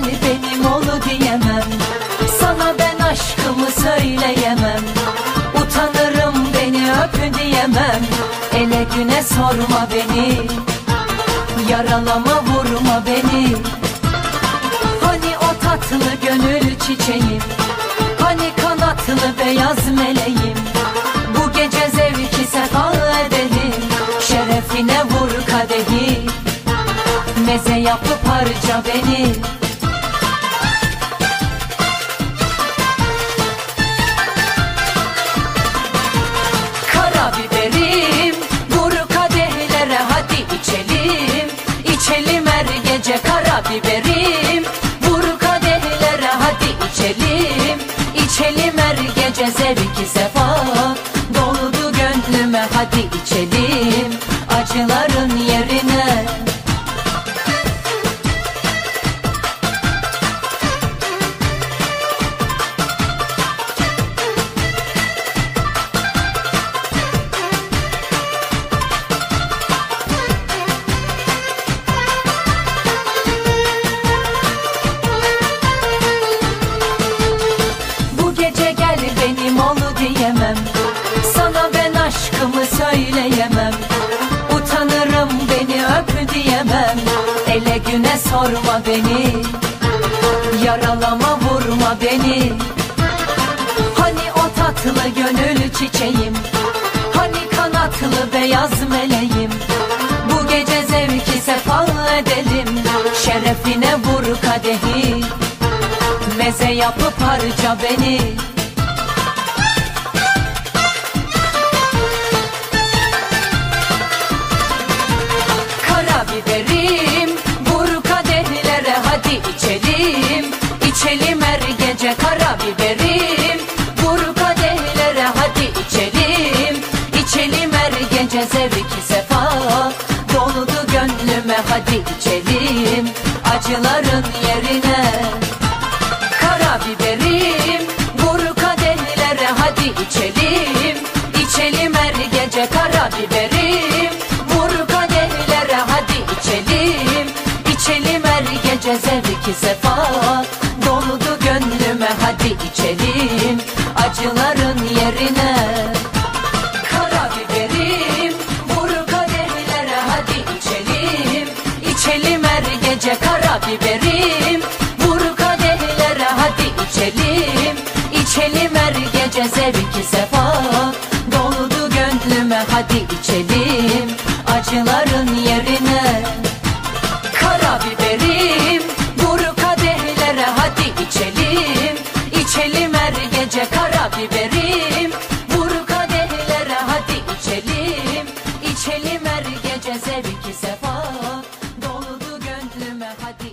gel benim olu diyemem. Sana ben aşkımı söyleyemem. Utanırım beni öp diyemem. Ele güne sorma beni. Yaralama vurma beni. Hani o tatlı gönül çiçeğim? Hani kanatlı beyaz meleğim? Bu gece zevki sefa edelim. Şerefine vur kadehi. Meze yapıp harca beni. Sefa Doldu gönlüme hadi içelim Ele güne sorma beni. Yaralama vurma beni. Hani o tatlı gönül çiçeğim? Hani kanatlı beyaz meleğim? Bu gece zevki sefa edelim. Şerefine vur kadehi. Meze yapıp harca beni zevki sefa. Doludu gönlüme hadi içelim Acıların yerine. Karabiberim vur kadehlere hadi içelim. İçelim her gece karabiberim. Vur kadehlere hadi içelim. İçelim her gece zevki sefa. Doludu gönlüme hadi içelim Acıların yerine cezer iki sefa. Doldu gönlüme hadi içelim. Acıların yerine Karabiberim. Vur kadehlere hadi içelim. İçelim her gece karabiberim. Vur kadehlere hadi içelim. İçelim her gece zevki sefa. Doldu gönlüme hadi